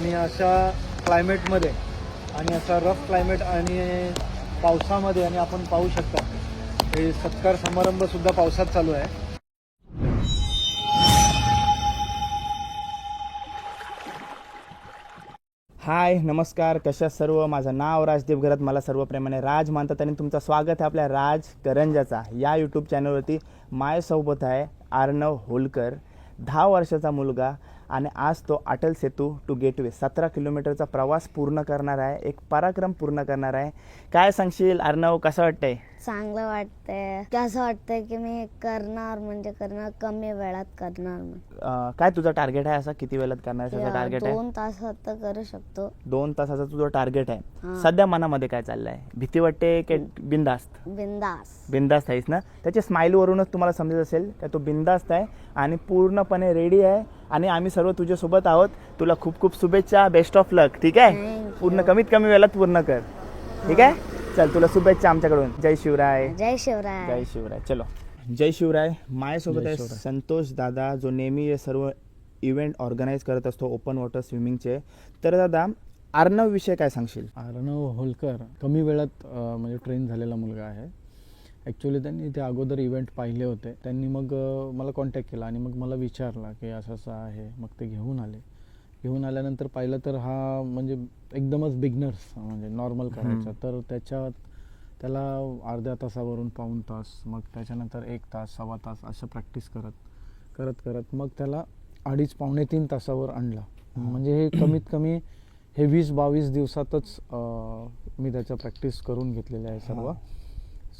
आणि अशा क्लायमेटमध्ये आणि असा रफ क्लायमेट आणि पावसामध्ये आणि आपण पाहू शकता. हे सत्कार समारंभसुद्धा पावसात चालू आहे. हाय नमस्कार कशा सर्व? माझं नाव राजदीप घरात मला सर्व प्रेमाने राज मानतात आणि तुमचं स्वागत आहे आपल्या राज करंजाचा या यूट्यूब चॅनलवरती माझ्यासोबत आहे आर्णव होलकर दहा वर्षाचा मुलगा आणि आज तो अटल सेतू टू गेटवे सतरा किलोमीटरचा प्रवास पूर्ण करणार आहे एक पराक्रम पूर्ण करणार आहे. काय सांगशील अर्णव? कसं वाटतंय? चांगलं वाटतंय. की असं वाटतंय की मी करणार म्हणजे करणार कमी वेळात करणार. अं, काय तुझं टार्गेट आहे असं? किती वेळात करण्याचं या टार्गेट आहे? दोन तासात तर करू शकतो. दोन तासाचं तुझं टार्गेट आहे. सध्या मनामध्ये काय चाललंय? भीती वाटते की बिंदास्त बिंदास बिंदास्त आहेस ना? त्याच्या स्माईलवरूनच तुम्हाला समजत असेल का तो बिंदास्त आहे आणि पूर्णपणे रेडी आहे आणि आम्ही सर्व तुझ्यासोबत आहोत. तुला खूप खूप शुभेच्छा. बेस्ट ऑफ लक ठीक आहे. पूर्ण कमीत कमी वेळात पूर्ण कर. ठीक आहे? चल तुला शुभेच्छा आमच्याकडून. जय शिवराय. जय शिवराय. जय शिवराय. चलो. जय शिवराय. माझ्यासोबत आहे संतोष दादा जो नेहमी हे सर्व इव्हेंट ऑर्गनाईज करत असतो ओपन वॉटर स्विमिंगचे तर दादा अर्णव विषय काय सांगशील? अर्णव होलकर कमी वेळात अ, म्हणजे ट्रेन झालेला मुलगा आहे. ॲक्च्युली त्यांनी ते अगोदर इव्हेंट पाहिले होते. त्यांनी मग अ, मला कॉन्टॅक्ट केला आणि मग मला विचारला की असं असं आहे. मग ते घेऊन आले. घेऊन आल्यानंतर पाहिलं तर हा म्हणजे एकदमच बिगनर्स म्हणजे नॉर्मल करायचा. तर त्याच्यात त्याला अर्ध्या तासावरून पाऊण तास मग त्याच्यानंतर एक तास सव्वा तास असं प्रॅक्टिस करत करत करत मग त्याला अडीच पावणे तीन तासावर आणला. म्हणजे हे कमीत कमी हे वीस बावीस दिवसातच मी त्याचं प्रॅक्टिस करून घेतलेलं आहे सर्व.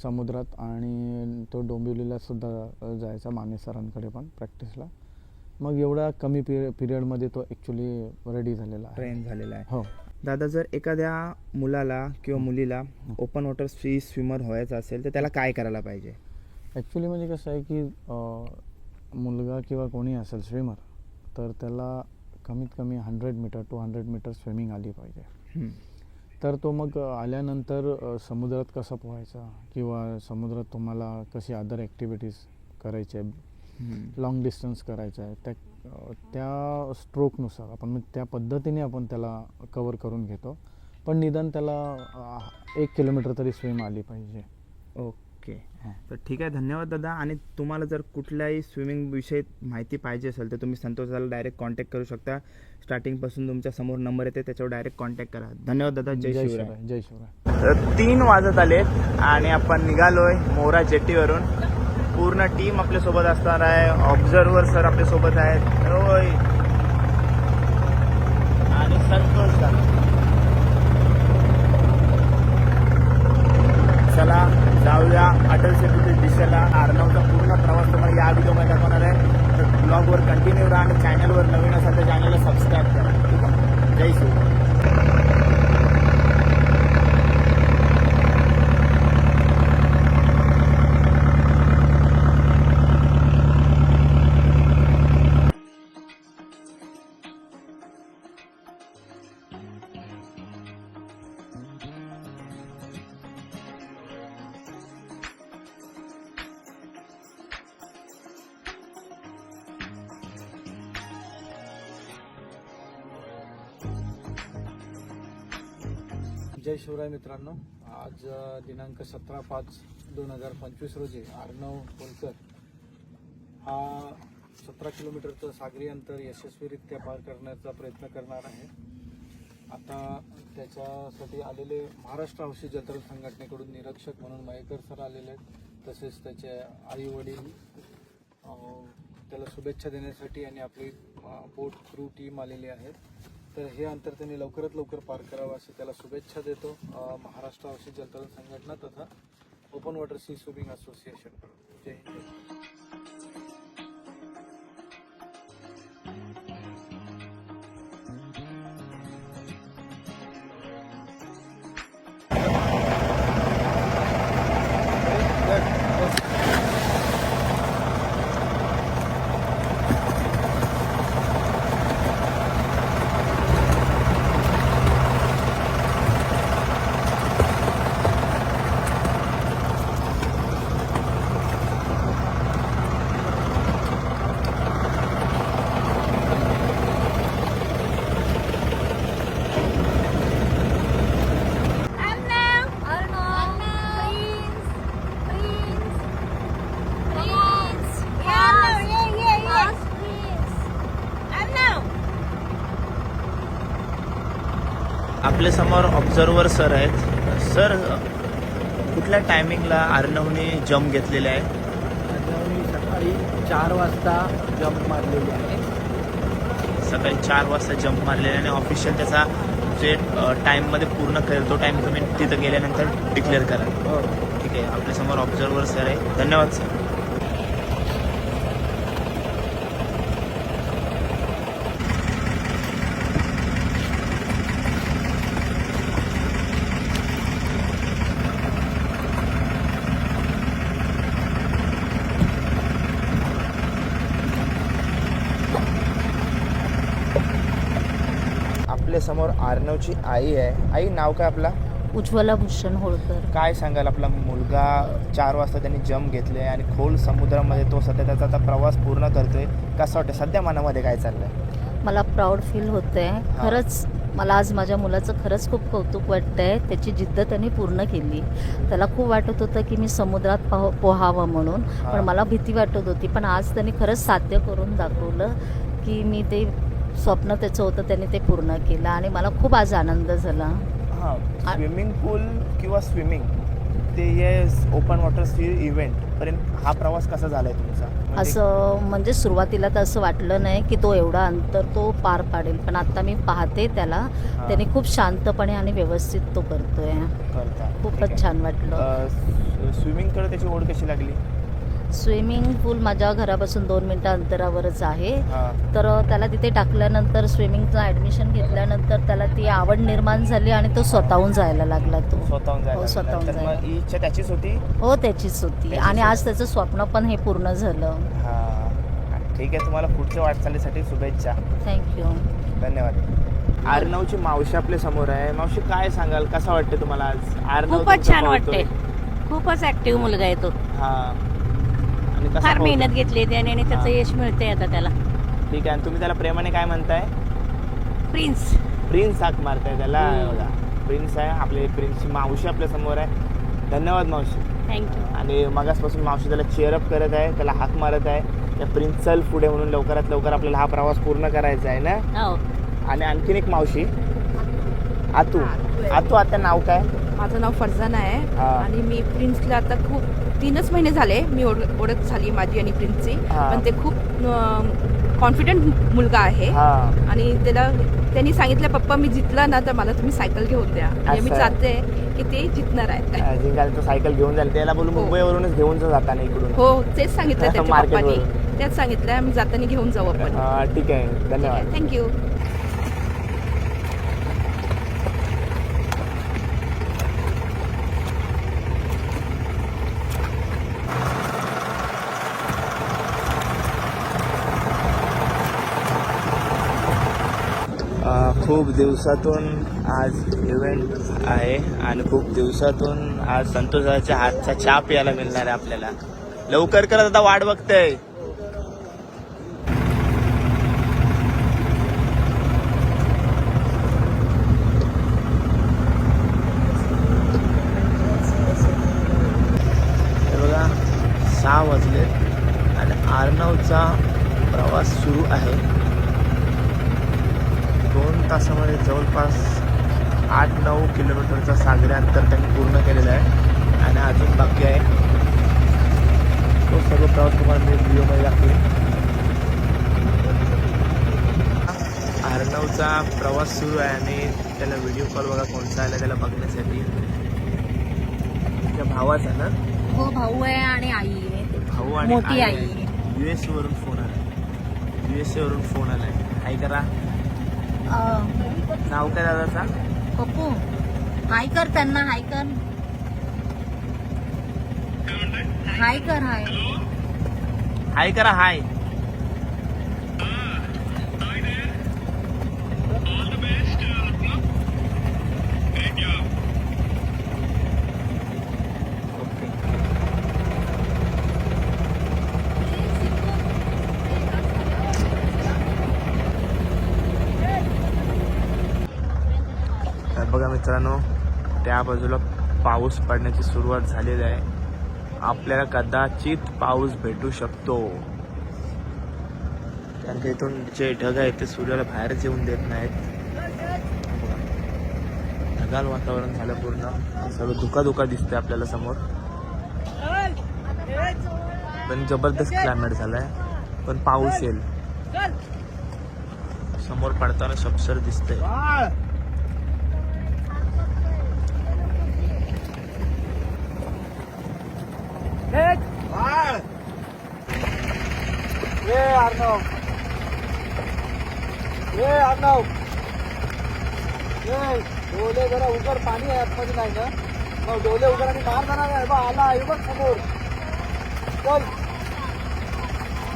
समुद्रात आणि तो डोंबिवलीला सुद्धा जायचा माने सरांकडे पण प्रॅक्टिसला मग एवढा कमी पिरियड पिरियडमध्ये तो ॲक्च्युली रेडी झालेला आहे. ट्रेन झालेला आहे. हो. दादा जर एखाद्या मुलाला किंवा मुलीला ओपन वॉटर फ्री स्विमर व्हायचं असेल तर त्याला काय करायला पाहिजे? ॲक्च्युली म्हणजे कसं आहे की अं, मुलगा किंवा कोणी असेल स्विमर तर त्याला कमीत कमी hundred metre two hundred metre swimming आली पाहिजे. हम्म. तर तो मग आल्यानंतर अ, समुद्रात कसा पोहायचा? किंवा समुद्रात तुम्हाला कशी अदर ॲक्टिव्हिटीज करायच्या हम्म. लॉंग डिस्टन्स करायचं आहे. त्या त्या स्ट्रोकनुसार आपण मग त्या पद्धतीने आपण त्याला कवर करून घेतो. पण निदान त्याला एक किलोमीटर तरी स्विम आली पाहिजे. ओके. तर ठीक आहे. धन्यवाद दादा. आणि तुम्हाला जर कुठल्याही स्विमिंग विषयी माहिती पाहिजे असेल तर तुम्ही संतोषाला डायरेक्ट कॉन्टॅक्ट करू शकता. स्टार्टिंगपासून तुमच्यासमोर नंबर येते त्याच्यावर डायरेक्ट कॉन्टॅक्ट करा. धन्यवाद दादा. जय शिवराय. जय शिवराय. तर तीन वाजत आलेत आणि आपण निघालोय मोरा जेट्टीवरून पूर्ण टीम आपल्यासोबत असणार आहे. ऑब्झर्वर सर आपल्यासोबत आहेत. होय. आणि संतोष दादा चला जाऊया. अटल सेतूच्या दिशेला. अर्णवचा पूर्ण प्रवास तुम्हाला या व्हिडिओमध्ये दाखवणार आहे. तर ब्लॉगवर कंटिन्यू राहा आणि चॅनलवर नवीन असाल तर चॅनलला सबस्क्राईब करा. ठीक आहे? जय शिवराय जय शिवराय मित्रांनो. आज दिनांक सतरा पाच दोन हजार पंचवीस रोजी अर्णव होलकर हा सतरा किलोमीटरचं सागरी अंतर यशस्वीरित्या पार करण्याचा प्रयत्न करणार आहे. आता त्याच्यासाठी आलेले महाराष्ट्र हौशी जलतरण संघटनेकडून निरीक्षक म्हणून मयेकर सर आलेले आहेत. तसेच त्याचे आई वडील त्याला शुभेच्छा देण्यासाठी आणि आपली बोट क्रू टीम आलेली आहे तर हे अंतर त्यांनी लवकरात लवकर पार करावं अशी त्याला शुभेच्छा देतो. महाराष्ट्र औषध जलतरण संघटना तथा open water sea swimming association. जय हिंद. आपल्यासमोर ऑब्झर्वर सर आहेत. सर कुठल्या टायमिंगला आर्नवने जम्प घेतलेले आहे मी सकाळी चार वाजता जंप मारलेली आहे. सकाळी चार वाजता जम्प मारलेला आणि ऑफिशियल त्याचा जे टाईममध्ये पूर्ण करेल तो टाईम तुम्ही तिथं गेल्यानंतर डिक्लेअर करा. हो. ठीक आहे. आपल्यासमोर ऑब्झर्वर सर आहे धन्यवाद सर आपल्या समोर आर्नवची आई आहे. आई नाव काय आपला? उज्ज्वला भूषण होळकर. काय सांगाल आपला मुलगा चार वाजता त्यांनी जम्प घेतले आणि खोल समुद्रामध्ये तो सध्या त्याचा आता प्रवास पूर्ण करतोय. कसं वाटतं सध्या मनामध्ये काय चाललंय? मला प्राऊड फील होतंय. खरंच मला आज माझ्या मुलाचं खरंच खूप कौतुक वाटतंय. त्याची जिद्द त्यांनी पूर्ण केली. त्याला खूप वाटत होतं की मी समुद्रात पाह पोहावं म्हणून. पण मला भीती वाटत होती. पण आज त्यांनी खरंच साध्य करून दाखवलं की मी ते स्वप्न त्याचं होतं त्यांनी ते पूर्ण केलं आणि मला खूप आज आनंद झाला. हां आ- स्विमिंग पूल किंवा स्विमिंग ते हे ओपन वॉटर सी इव्हेंट पर्यंत हा प्रवास कसा झालाय तुमचा? म्हणजे- असं म्हणजे सुरुवातीला तर असं वाटलं नाही की तो एवढा अंतर तो पार पाडेल पण आता मी पाहते त्याला. त्याने खूप शांतपणे आणि व्यवस्थित तो करतोय. करता. ठीक खूपच आहे. छान वाटलं. अं, स्व- स्विमिंगकडे त्याची ओढ कशी लागली? स्विमिंग पूल माझ्या घरापासून दोन मिनटं अंतरावरच आहे. तर त्याला तिथे टाकल्यानंतर स्विमिंगचं ॲडमिशन घेतल्यानंतर त्याला ती आवड निर्माण झाली आणि तो स्वतःहून जायला लागला तो. स्वतःहून जायला हो, स्वतःहून लागला. तर जायला. मग ही इच्छा त्याचीच होती? हो त्याचीच होती. त्याचीच आणि. आज त्याचं स्वप्न पण हे पूर्ण झालं. हां. ठीक आहे तुम्हाला पुढच्या वाटचालीसाठी शुभेच्छा. थँक्यू धन्यवाद. आर्नवची मावशी आपल्यासमोर आहे. मावशी काय सांगाल? कसं वाटतं तुम्हाला आज? आर्नव खूपच तुमचा छान. वाटते खूपच ऍक्टिव्ह मुलगा आहे तो. हा. आणि कसा फार? मेहनत घेतली त्याने आणि त्याचं हा. यश मिळते आता त्याला. ठीक आहे आणि तुम्ही त्याला प्रेमाने काय म्हणताय? प्रिन्स. प्रिन्स हाक मारताय त्याला. हम्म. बघा प्रिन्स आहे आपले प्रिन्सची मावशी आपल्यासमोर आहे. धन्यवाद मावशी. थँक्यू आणि मगासपासून मावशी त्याला चेअरअप करत आहे त्याला हाक मारत आहे. त्या प्रिन्स चल पुढे म्हणून लवकरात लवकर आपल्याला हा प्रवास पूर्ण करायचा आहे ना? हो. आणि आणखीन एक मावशी. आतू. आतू आता नाव काय? माझं नाव फरजाना आहे. हा. आणि मी प्रिन्सला आता खूप तीनच महिने झाले मी ओळख झाली माझी आणि प्रिन्सची. पण ते खूप कॉन्फिडंट मुलगा आहे. हा. आणि त्याला त्यांनी सांगितलं पप्पा मी जितला ना तर मला तुम्ही सायकल घेऊन द्या. आणि मी. चाहते की ते जितणार आहे जिंकायला तो सायकल घेऊन जाईल. त्याला बोलू हो. मुंबईवरूनच घेऊन जाताना इकडून. हो तेच सांगितलं त्याच्या पप्पानी. तेच सांगितलं आम्ही जाताना घेऊन जाऊ आपण. ठीक आहे. धन्यवाद. थँक्यू अ, खूप दिवसातून आज इव्हेंट आहे आणि खूप दिवसातून आज संतोषाच्या हातचा छाप यायला मिळणार आहे आपल्याला. लवकर करत आता वाट बघतय. बघा सहा वाजले आणि आर्नवचा प्रवास सुरू आहे. दोन तासामध्ये जवळपास आठ नऊ किलोमीटरचा सागरी अंतर त्यांनी पूर्ण केलेलं आहे. आणि अजून बाकी आहे. तो सर्व प्रवास तुम्हाला मी व्हिडिओमध्ये दाखवेन. अर्णवचा प्रवास सुरू आहे आणि त्याला व्हिडिओ कॉल बघा कोणता आला त्याला बघण्यासाठी. त्या भावाचा ना? हो भाऊ आहे आणि आई आहे. भाऊ आणि मोठी आई. यू एस वरून फोन आला. यू एस वरून फोन आलाय. काय करा. नाव काय दादाचा? पप्पू. हाय कर त्यांना हाय कर. हाय कर हाय. हाय करा हाय ओके तर बघा मित्रांनो त्या बाजूला पाऊस पडण्याची सुरुवात झालेली आहे. आपल्याला कदाचित पाऊस भेटू शकतो. कारण की इथून जे ढग आहेत ते सूर्याला बाहेरच येऊन देत नाहीत. ढगाळ वातावरण झालं पूर्ण. सगळं धुका धुका दिसतंय आपल्याला समोर. पण जबरदस्त क्लायमेट झालाय. पण पाऊस येईल. समोर पडताना शपसर दिसतंय ये अर्णव. ये अर्णव. ये डोले जरा उघड पाणी आहे आतमध्ये नाही ना? मग डोले उघड आणि मार जाणार आहे बा आला आहे बघ समोर. चल.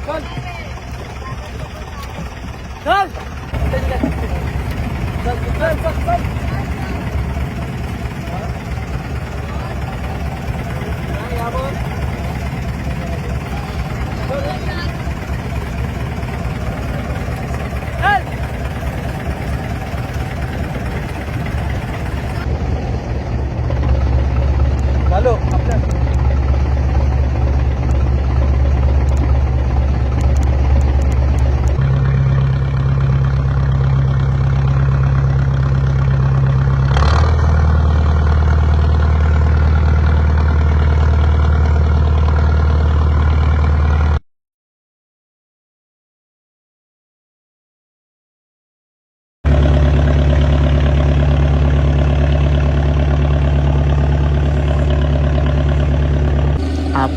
चल. चल. चल चल चल चल. नाही, या बघ. झालो आपल्या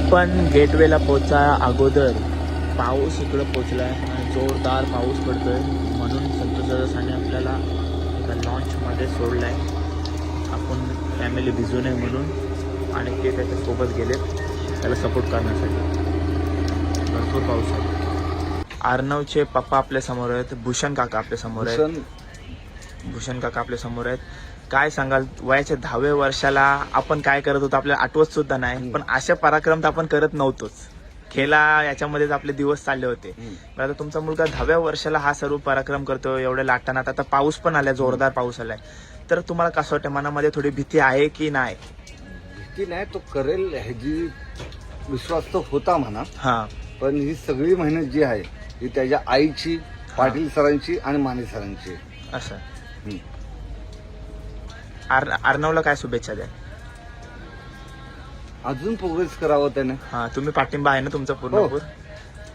आपण गेटवेला पोचा अगोदर पाऊस इकडं पोचलाय आणि जोरदार पाऊस पडतोय. म्हणून संतोष दादासाने आपल्याला एका लॉन्चमध्ये सोडलाय. आपण फॅमिली भिजू नये म्हणून आणि ते त्याच्यासोबत गेलेत. त्याला सपोर्ट करण्यासाठी. भरपूर पाऊस आहे. अर्णवचे पप्पा आपल्यासमोर आहेत. भूषण काका आपल्यासमोर आहेत. भूषण काका आपल्यासमोर आहेत. काय सांगाल? वयाच्या दहाव्या वर्षाला आपण काय करत होतो? आपल्याला आठवत सुद्धा नाही. पण अशा पराक्रम तर आपण करत नव्हतोच. खेळा याच्यामध्येच आपले दिवस चालले होते. पण आता तुमचा मुलगा दहाव्या वर्षाला हा सर्व पराक्रम करतो एवढ्या लाटाणात आता पाऊस पण आलाय जोरदार पाऊस आलाय. तर तुम्हाला कसं वाटतं मनामध्ये थोडी भीती आहे की नाही? भीती नाही तो करेल. ह्याची विश्वास तर होता म्हणा. हा. पण ही सगळी मेहनत जी आहे ही त्याच्या आईची पाटील सरांची आणि माने सरांची. असं. आर अर्णवला काय शुभेच्छा द्या? अजून प्रोग्रेस करावं त्याने. हा तुम्ही पाठिंबा आहे ना तुमचा हो. पूर्ण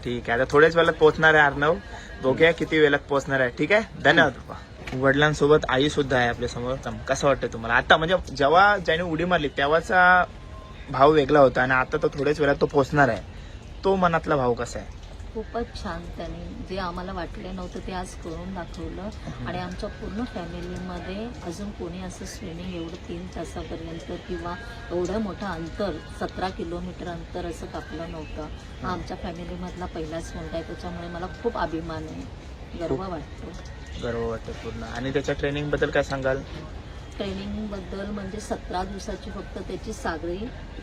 ठीक आहे आता थोड्याच वेळात पोहोचणार आहे अर्णव बघूया किती वेळात पोहोचणार आहे ठीक आहे? धन्यवाद. बाबा वडिलांसोबत आई सुद्धा आहे आपल्यासमोर. कसं वाटतं तुम्हाला? आता म्हणजे जेव्हा ज्याने उडी मारली तेव्हाचा भाव वेगळा होता आणि आता तो थोड्याच वेळात तो पोहोचणार आहे. तो मनातला भाव कसा आहे? खूपच छान त्याने जे आम्हाला वाटलं नव्हतं ते आज करून दाखवलं. आणि आमच्या पूर्ण फॅमिलीमध्ये अजून कोणी असं स्विमिंग एवढं तीन तासापर्यंत किंवा एवढं मोठं अंतर सतरा किलोमीटर अंतर असं कापलं नव्हतं. हा आमच्या फॅमिलीमधला पहिलाच मुलगा आहे त्याच्यामुळे मला खूप अभिमान आहे. गर्व वाटतो. गर्व वाटतं पूर्ण. आणि त्याच्या ट्रेनिंगबद्दल काय सांगाल? ट्रेनिंगबद्दल म्हणजे सतरा दिवसाची फक्त त्याची सागरी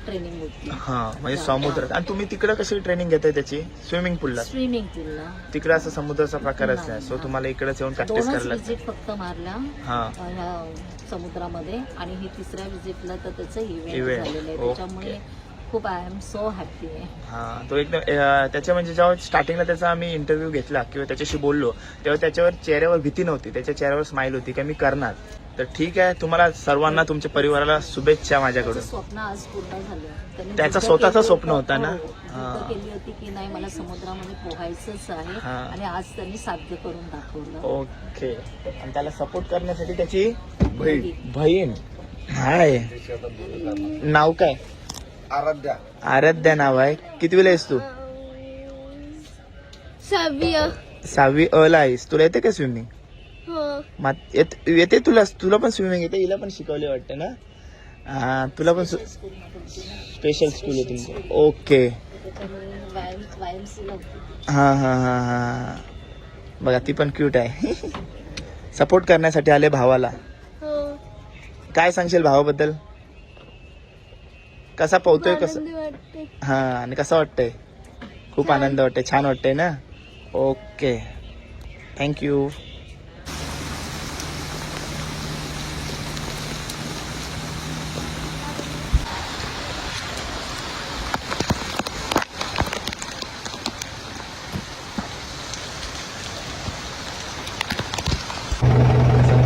ट्रेनिंग होती. हा म्हणजे समुद्रात आणि तुम्ही तिकडे कशी ट्रेनिंग घेताय त्याची? स्विमिंग पूलला स्विमिंग पूलला तिकडे असं समुद्राचा आहे नाही, सो. तुम्हाला इकडेच येऊन प्रॅक्टिस दोनच करायला लागते विजिट फक्त मारल्या हा. अ, ह्या समुद्रामध्ये. आणि ही तिसऱ्या विजिटला तर त्याचं इव्हेंट Event, झालेलं आहे. Okay. त्याच्यामुळे खूप आय एम सो हॅपी आहे. हा तो एकदम अं, त्याच्या म्हणजे जेव्हा स्टार्टिंगला त्याचा आम्ही इंटरव्ह्यू घेतला किंवा त्याच्याशी बोललो तेव्हा त्याच्यावर चेहऱ्यावर भीती नव्हती. त्याच्या चेहऱ्यावर स्माईल होती की मी करणार. तर ठीक आहे तुम्हाला सर्वांना तुमच्या परिवाराला शुभेच्छा माझ्याकडून. स्वप्न आज पूर्ण झालं. त्यांनी त्याचं स्वतःचं स्वप्न होतं- ना? हो, हा. जिद्द केली होती की नाही मला समुद्रामध्ये पोहायचंच आहे हा. आणि आज त्यांनी साध्य करून दाखवलं. ओके. आणि त्याला सपोर्ट करण्यासाठी त्याची बहीण. बहीण. हाय. नाव काय? आराध्या. आराध्या नाव आहे. किती वेळा आहेस तू? सहावी. अला आहेस. तुला येते का स्विमिंग येते तुला तुला पण स्विमिंग येते हिला पण शिकवले वाटतं ना? हा तुला पण स्पेशल स्कूल आहे तुमचं. ओके हा हा हा हा. बघा ती पण क्यूट आहे. सपोर्ट करण्यासाठी आले भावाला. काय सांगशील भावाबद्दल? कसा पोहतोय कसं हा आणि कसं वाटतंय? खूप आनंद वाटतंय छान वाटतंय ना? ओके थँक्यू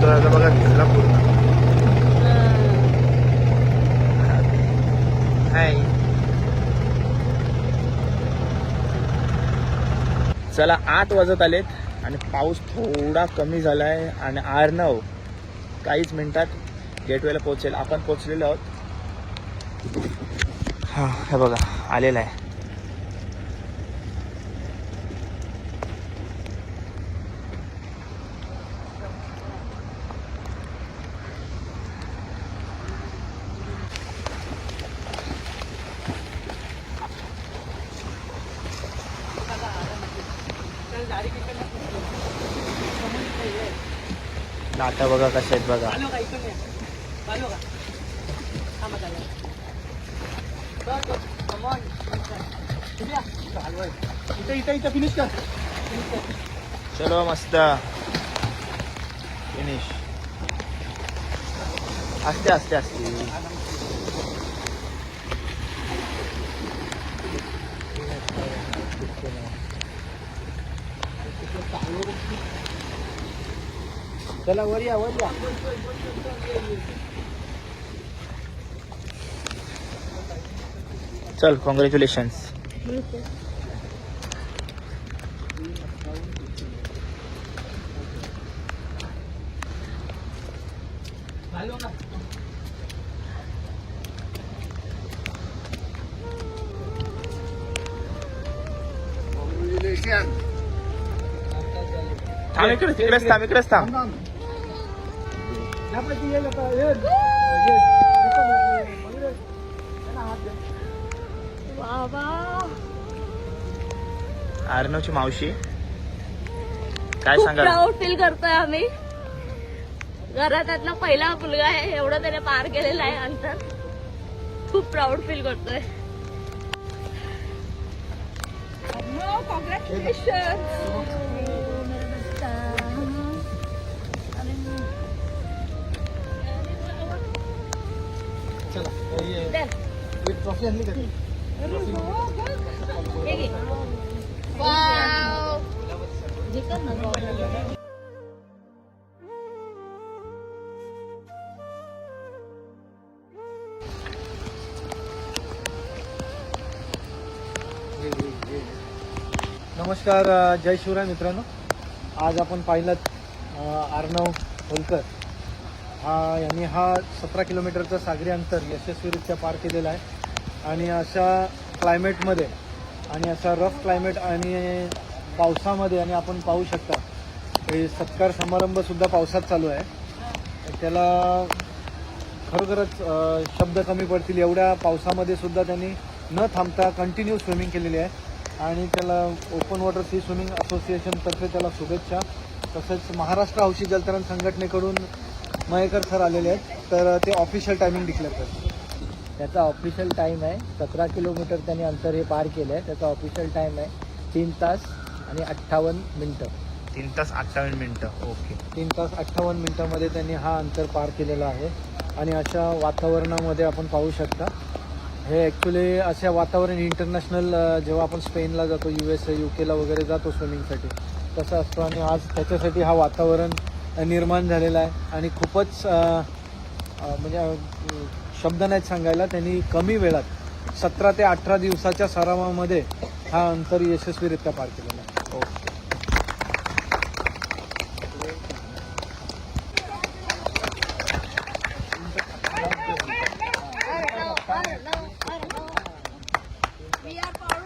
आता बघा घेतला पूर्ण. चला आठ वाजत आलेत आणि पाऊस थोडा कमी झाला आहे आणि आर नऊ काहीच मिनिटात गेटवेला पोहोचेल. आपण पोहोचलेलो आहोत. हां हे बघा आलेला आहे. लाटा बघा कशा आहेत बघा. इथे इथे इथे फिनिश कर. चलो मस्त. फिनिश असते असते असते चला वर या वर या चल कॉंग्रॅच्युलेशन्स थांब इकडे तिकडेच थांब इकडेच थांब. आर्नवची मावशी. काय खूप सांगाल? प्राऊड फील करतोय आम्ही. घरातला पहिला मुलगा आहे एवढं त्याने पार केलेलं आहे अंतर. खूप प्राऊड फील करतोय. चला ट्रॉफी आणली का नमस्कार जय शिवराय मित्रांनो. आज आपण पाहिलं आर्णव होलकर. हा यांनी हा सतरा किलोमीटरचा सागरी अंतर यशस्वीरित्या पार केलेला आहे. आणि अशा क्लायमेटमध्ये आणि अशा रफ क्लायमेट आणि पावसामध्ये आणि आपण पाहू शकता हे सत्कार समारंभसुद्धा पावसात चालू आहे. त्याला खरोखरच शब्द कमी पडतील एवढ्या पावसामध्ये सुद्धा त्यांनी न थांबता कंटिन्यू स्विमिंग केलेली आहे. आणि त्याला ओपन वॉटर सी स्विमिंग असोसिएशनतर्फे त्याला शुभेच्छा. तसेच महाराष्ट्र हौशी जलतरण संघटनेकडून मयेकर सर आलेले आहेत. तर ते ऑफिशियल टायमिंग डिक्लेअर करतात त्याचा ऑफिशियल टाईम आहे. सतरा किलोमीटर त्यांनी अंतर हे पार केलं आहे त्याचा ऑफिशियल टाईम आहे तीन तास आणि अठ्ठावन्न मिनटं. तीन तास अठ्ठावन्न मिनिटं. ओके तीन तास अठ्ठावन्न मिनिटामध्ये त्यांनी हा अंतर पार केलेला आहे. आणि अशा वातावरणामध्ये आपण पाहू शकता. हे ॲक्च्युली अशा वातावरण इंटरनॅशनल जेव्हा आपण स्पेनला जातो यू एस ए यू केला वगैरे जातो स्विमिंगसाठी तसं असतो. आणि आज त्याच्यासाठी हा वातावरण निर्माण झालेला आहे. आणि खूपच म्हणजे शब्द नाहीत सांगायला त्यांनी कमी वेळात सतरा ते अठरा दिवसाच्या सरावामध्ये हा अंतर यशस्वीरित्या पार केलेला आहे. ओके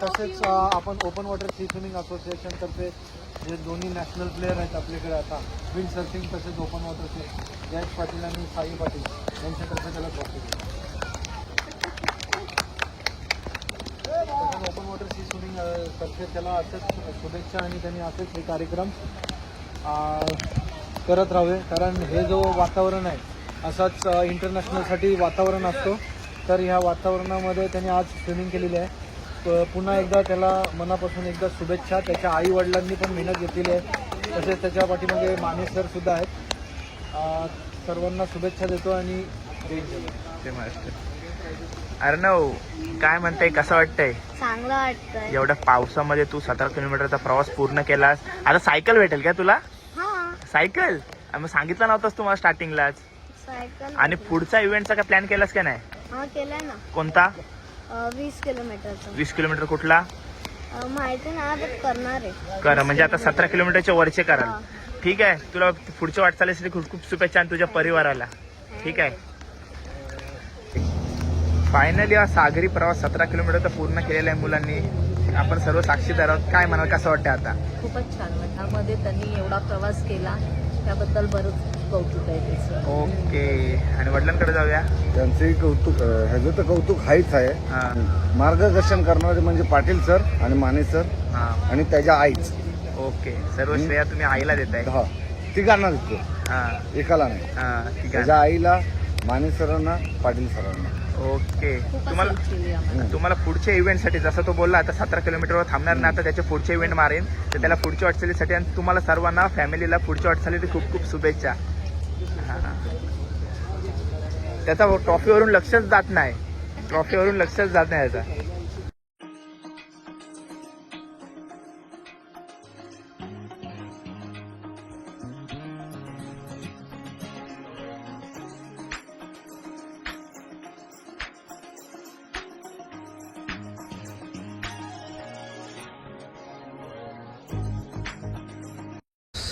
तसेच आपण ओपन वॉटर सी स्विमिंग असोसिएशनतर्फे जे दोन्ही नॅशनल प्लेअर आहेत आपल्याकडे आता विंड सर्फिंग तसेच ओपन वॉटरचे सी जयेश पाटील आणि साई पाटील यांच्यातर्फे त्याला trophy open water sea swimming तर्फे त्याला असंच शुभेच्छा आणि त्यांनी असेच हे कार्यक्रम करत राहावे. कारण हे जो वातावरण आहे असाच इंटरनॅशनलसाठी वातावरण असतो. तर ह्या वातावरणामध्ये त्यांनी आज स्विमिंग केलेली आहे. पुन्हा एकदा त्याला मनापासून एकदा शुभेच्छा. त्याच्या आई वडिलांनी पण मेहनत घेतलेली आहे. तसेच त्याच्या पाठीमागे माने सर सुद्धा आहेत. सर्वांना शुभेच्छा देतो आणि जय महाराष्ट्र. अर्णव काय म्हणताय कसं वाटतंय? चांगलं वाटतंय. एवढ्या पावसामध्ये तू सतरा किलोमीटरचा प्रवास पूर्ण केलास. आता सायकल भेटेल का तुला? हा. सायकल? मग सांगितलं नव्हतंस तुम्हाला स्टार्टिंगलाच आणि पुढचा इव्हेंटचा काय प्लॅन केलास का नाही? हा ना. कोणता? वीस किलोमीटरचा. वीस किलोमीटर कुठला? माहिती करणार आहे. करा म्हणजे आता सतरा किलोमीटरच्या वरचे कराल. ठीक आहे तुला पुढच्या वाटचालीसाठी खूप खूप शुभेच्छा आणि तुझ्या परिवाराला. ठीक आहे. फायनली हा सागरी प्रवास सतरा किलोमीटरचा पूर्ण केलेला आहे मुलांनी. आपण सर्व साक्षीदार आहोत. काय म्हणाल कसं वाटतं आता? खूपच छान. वाटलं त्यामध्ये त्यांनी एवढा प्रवास केला त्याबद्दल बरंच कौतुक आहे त्याचं. ओके. आणि वडिलांकडे जाऊया. त्यांचंही कौतुक अं, ह्याचं तर कौतुक हाच आहे. हा. मार्गदर्शन करणारे म्हणजे पाटील सर आणि माने सर हा. आणि त्याच्या आईच. ओके. सर्व श्रेया तुम्ही आईला देताय. हा. तिघांना देतो. हा. एकाला नाही. हा ठीक आहे त्याच्या आईला माने सरांना पाटील सरांना. ओके. तुम्हाला तुम्हाला पुढच्या इव्हेंटसाठी जसं तो बोलला आता सतरा किलोमीटरवर थांबणार नाही आता त्याचे पुढचे इव्हेंट मारेन. तर त्याला पुढच्या वाटचालीसाठी आणि तुम्हाला सर्वांना फॅमिलीला पुढच्या वाटचालीसाठी खूप खूप शुभेच्छा. त्याचा ट्रॉफीवरून लक्षच जात नाही. ट्रॉफीवरून लक्षच जात नाही त्याचा.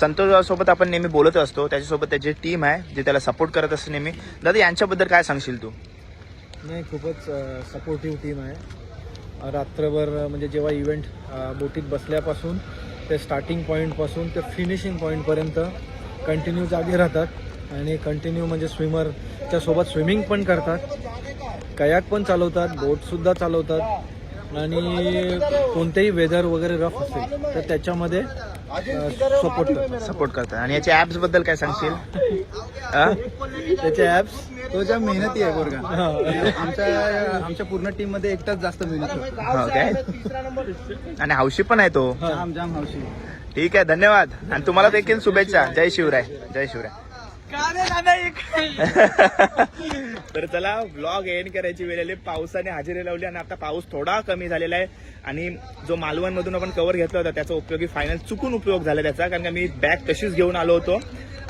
संतोषसोबत आपण नेहमी बोलत असतो. त्याच्यासोबत त्याची टीम आहे जे त्याला सपोर्ट करत असते नेहमी. दादा यांच्याबद्दल काय सांगशील तू? नाही खूपच सपोर्टिव्ह टीम आहे. रात्रभर म्हणजे जेव्हा इव्हेंट बोटीत बसल्यापासून ते स्टार्टिंग पॉईंटपासून ते फिनिशिंग पॉईंटपर्यंत कंटिन्यू जागे राहतात. आणि कंटिन्यू म्हणजे स्विमरच्या सोबत स्विमिंग पण करतात. कयाक पण चालवतात बोटसुद्धा चालवतात. आणि कोणतेही वेदर वगैरे रफ असेल तर त्याच्यामध्ये सपोर्ट करतात सपोर्ट करतात. आणि याच्या ऍप्सबद्दल काय सांगशील? हा? त्याचे ॲप्स तो ज्या मेहनती आहे बोरगा आमच्या आमच्या पूर्ण टीममध्ये एकटाच जास्त मेहनत हो काय? आणि हौशी पण आहे तो. जाम जाम हौशी ठीक आहे धन्यवाद. आणि तुम्हाला देखील शुभेच्छा. जय शिवराय. जय शिवराय. तर चला ब्लॉग एंड करायची वेळ आली. पावसाने हजेरी लावली आणि आता पाऊस थोडा कमी झालेला आहे. आणि जो मालवणमधून आपण कव्हर घेतला होता त्याचा उपयोगी फायनल चुकून उपयोग झाला त्याचा कारण का मी बॅग तशीच घेऊन आलो होतो.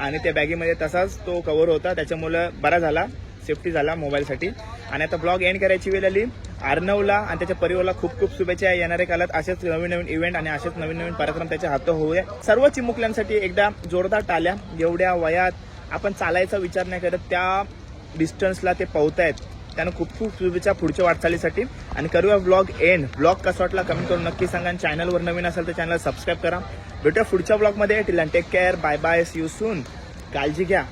आणि त्या बॅगीमध्ये तसाच तो कवर होता. त्याच्यामुळं बरा झाला. सेफ्टी झाला मोबाईलसाठी आणि आता ब्लॉग एंड करायची वेळ आली. अर्णवला आणि त्याच्या परिवाराला खूप खूप शुभेच्छा. येणाऱ्या काळात असेच नवीन नवीन इव्हेंट आणि असेच नवीन नवीन कार्यक्रम त्याच्या हात होऊया. सर्व चिमुकल्यांसाठी एकदा जोरदार टाल्या. एवढ्या वयात आपण चालायचा विचार नाही करत. त्या डिस्टन्सला ते पोहतायत त्यांना खूप खूप शुभेच्छा पुढच्या वाटचालीसाठी. आणि करूया ब्लॉग एंड ब्लॉग कसा वाटला कमेंट करून नक्की सांगा आणि चॅनलवर नवीन असेल तर चॅनल सबस्क्राईब करा. भेटूया पुढच्या ब्लॉगमध्ये till take care bye bye see you soon काळजी घ्या.